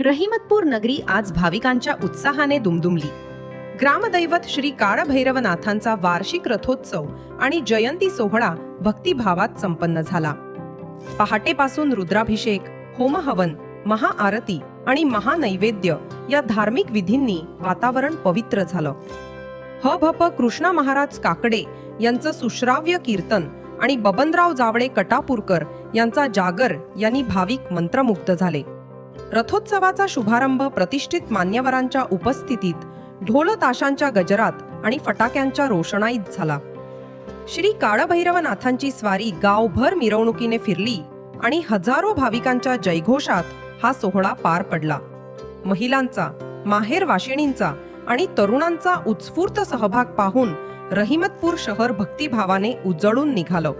रहिमतपूर नगरी आज भाविकांच्या उत्साहाने दुमदुमली. ग्रामदैवत श्री काळभैरवनाथांचा वार्षिक रथोत्सव आणि जयंती सोहळा भक्तिभावात संपन्न झाला. पहाटेपासून रुद्राभिषेक होमहवन महाआरती आणि महानैवेद्य या धार्मिक विधींनी वातावरण पवित्र झालं. ह भप कृष्णा महाराज काकडे यांचं सुश्राव्य कीर्तन आणि बबनराव जावळे कटापूरकर यांचा जागर यांनी भाविक मंत्रमुग्ध झाले. रथोत्सवाचा शुभारंभ प्रतिष्ठित मान्यवरांच्या उपस्थितीत ढोल ताशांच्या गजरात आणि फटाक्यांच्या रोषणाईत झाला. श्री काळभैरवनाथांची स्वारी गावभर मिरवणुकीने फिरली आणि हजारो भाविकांच्या जयघोषात हा सोहळा पार पडला. महिलांचा माहेर वाशिणींचा आणि तरुणांचा उत्स्फूर्त सहभाग पाहून रहिमतपूर शहर भक्तिभावाने उजळून निघालं.